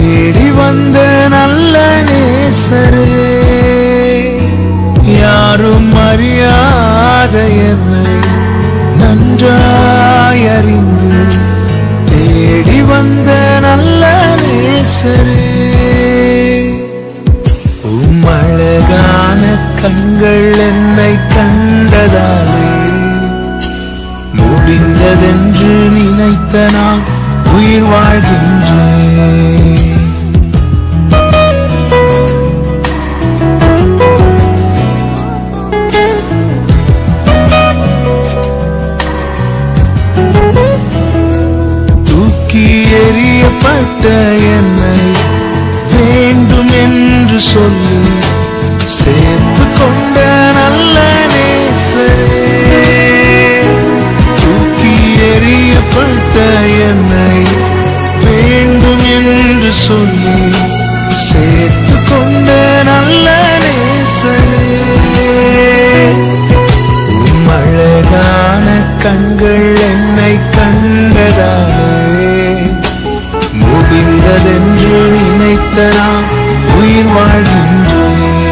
தேடி வந்த நல்ல நேசரே. யாரும் அறியாத என்னை நன்றாயறிந்து தேடி வந்த நல்ல நேசரே. உம் கண்கள் என்னை கண்டதாலே முடிந்ததென்று நினைத்த நான் உயிர் வாழ்கின்றேன். தூக்கி எறியப்பட்ட என்னை வேண்டும் என்று சொல்லி. முடிந்ததென்று நினைத்த நான் உயிர் வாழ்கின்றேன்.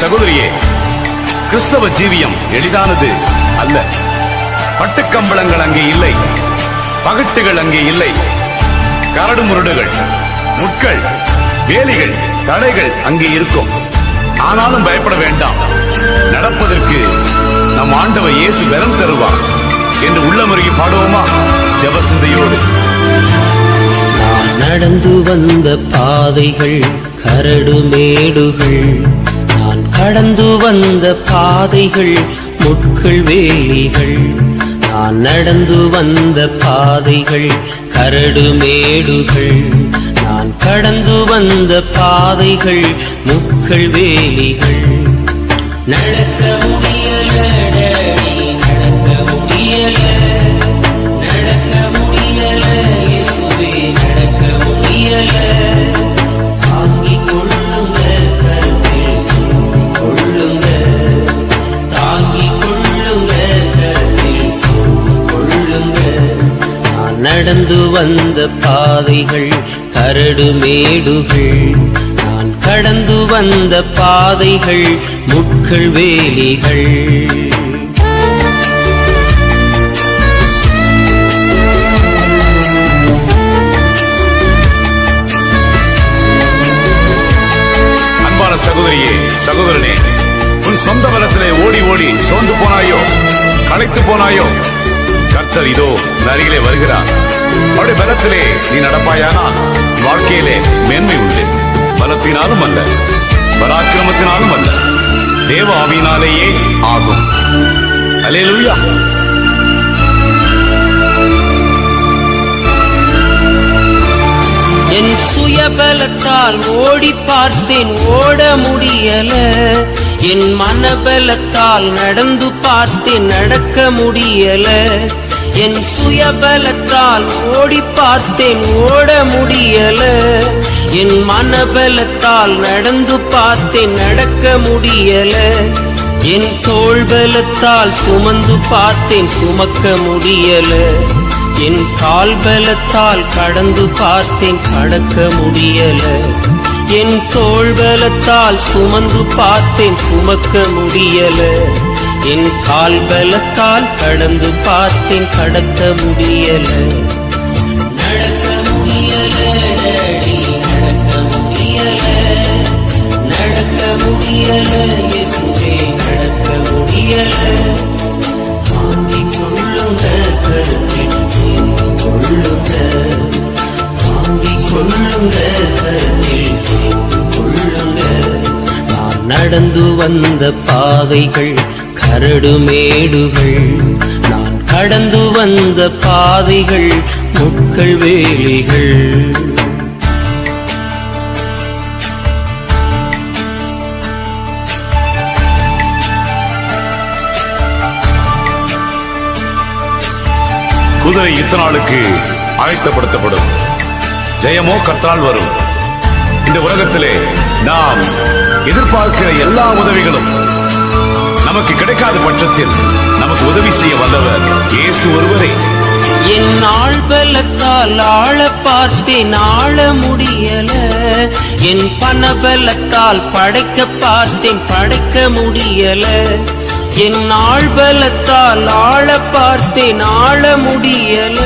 சகோதரியே கிறிஸ்தவ ஜீவியம் எளிதானது அல்ல. பட்டுக்கம்பளங்கள் அங்கே இல்லை. பகட்டுகள் அங்கே இல்லை. கரடு முரடுகள் முட்கள் வேலிகள் தடைகள் அங்கே இருக்கும். ஆனாலும் பயப்பட வேண்டாம். நடப்பதற்கு நம் ஆண்டவர் இயேசு பலம் தருவார் என்று உள்ளமுருகி பாடுவோமா? ஜபசிந்தையோடு. நடந்து வந்த பாதைகள் கரடு மேடுகள் கடந்து வந்த பாதைகள் முட்கள் வேலிகள். நான் நடந்து வந்த பாதைகள் கரடு மேடுகள். நான் கடந்து வந்த பாதைகள் முட்கள் வேலிகள். நடக்கவும் வந்த பாதைகள் கரடு மேடுகள். நான் கடந்து வந்த பாதைகள் முட்கள் வேலிகள். அன்பான சகோதரியே சகோதரனே உன் சொந்த பலத்திலே ஓடி ஓடி சோர்ந்து போனாயோ களைத்து போனாயோ கர்த்தர் இதோ உன் அருகிலே வருகிறார். அவருடைய பலத்திலே நீ நடப்பாயானால் வாழ்க்கையிலே மேன்மை உண்டு. பலத்தினாலும் அல்ல. பராக்கிரமத்தினாலும் அல்ல. தேவ ஆவியினாலேயே ஆகும். அலேலுயா என் சுயபலத்தால் ஓடி பார்த்தேன் ஓட முடியல. என் மனபலத்தால் நடந்து பார்த்தேன் நடக்க முடியல. என் சுயபலத்தால் ஓடி பார்த்தேன் ஓட முடியல. என் மனபலத்தால் நடந்து பார்த்தேன் நடக்க முடியல. என் தோள்பலத்தால் சுமந்து பார்த்தேன் சுமக்க முடியல. என் கால் பலத்தால் கடந்து பார்த்தேன் கடக்க முடியல. என் தோள்பலத்தால் சுமந்து பார்த்தேன் சுமக்க முடியல. என் கால் பலத்தால் கடந்து பார்த்தேன் கடக்க முடியல. நடக்க முடியல நடக்க முடியல. நடக்க முடியல இயேசுவே நடக்க முடியல. கொள்ளுங்க கருத்தில் கொள்ளுங்க கொள்ளுங்க கருத்தில் கொள்ளுங்க நான் நடந்து வந்த பாதைகள் கரடு மேடுகள் நான் கடந்து வந்த பாதைகள் முட்கள் வேலிகள். குதிரை யுத்த நாளுக்கு ஆயத்தப்படுத்தப்படும் ஜெயமோ கத்தால் வரும். இந்த உலகத்திலே நாம் எதிர்பார்க்கிற எல்லா உதவிகளும் நமக்கு கிடைக்காத பட்சத்தில் நமக்கு உதவி செய்ய வல்லவர் இயேசு ஒருவரே. என் ஆள் பலத்தால் ஆள பார்த்தேன் ஆள முடியல. என் பணபலத்தால் படைக்க பார்த்தேன் படைக்க முடியல. என் ஆள் பலத்தால் ஆள பார்த்தேன் ஆள முடியல.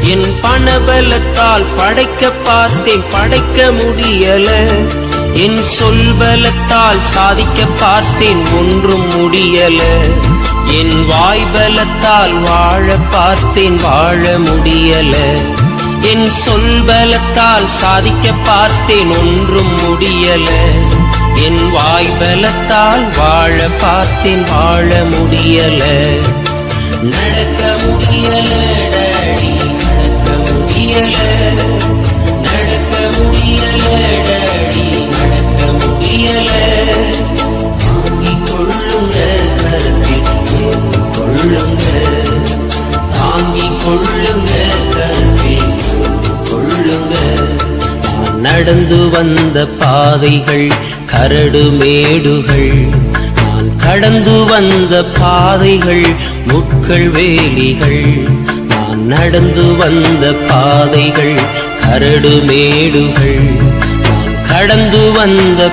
என் பணபலத்தால் படைக்க பார்த்தேன் படைக்க முடியல. என் சொல்பலத்தால் சாதிக்க பார்த்தேன் ஒன்றும் முடியல. என் வாய்பலத்தால் வாழ பார்த்தேன் வாழ முடியல. என் சொல்பலத்தால் சாதிக்க பார்த்தேன் ஒன்றும் முடியல. என் வாய்பலத்தால் வாழ பார்த்தேன் வாழ முடியல. நடக்க முடியல நடக்க முடியல கடந்து வந்த பாதைகள் கரடு மேடுகள். நான் கடந்து வந்த பாதைகள் முட்கள் வேலிகள். நான் நடந்து வந்த பாதைகள் கரடு மேடுகள். நான் கடந்து வந்த